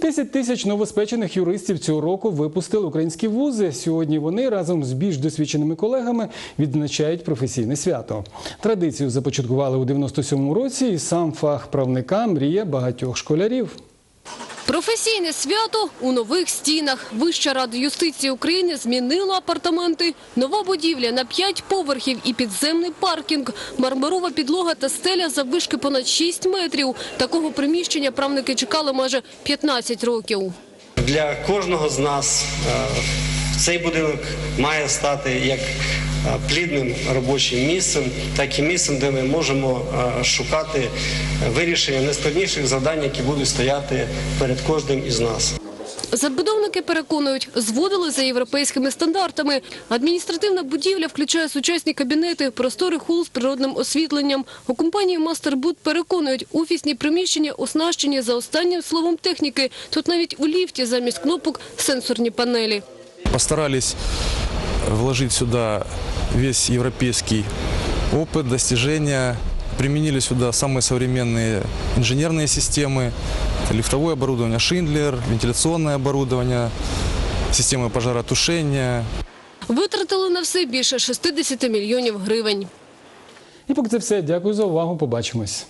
10 тисяч новоспечених юристів цього року випустили українські вузи. Сьогодні вони разом з більш досвідченими колегами відзначають професійне свято. Традицію започаткували у 97-му році, і сам фах правника мріє багатьох школярів. Професійне свято у нових стінах. Вища рада юстиції України змінила апартаменти. Нова будівля на 5 поверхів і підземний паркінг. Мармурова підлога та стеля заввишки понад 6 метрів. Такого приміщення правники чекали майже 15 років. Для кожного з нас е, цей будинок має стати як е, плідним робочим місцем, так і місцем, де ми можемо е, шукати вирішення найскладніших завдань, які будуть стояти перед кожним із нас. Забудовники переконують, зводили за європейськими стандартами. Адміністративна будівля включає сучасні кабінети, просторий хол з природним освітленням. У компанії «Мастербуд» переконують, офісні приміщення оснащені за останнім словом техніки. Тут навіть у ліфті замість кнопок сенсорні панелі Постарались вложить сюда весь европейский опыт, достижения. Применили сюда самые современные инженерные системы, Это лифтовое оборудование Шиндлер, вентиляционное оборудование, системы пожаротушения. Витратили на все більше 60 мільйонів гривень. І поки це все. Дякую за увагу. Побачимось.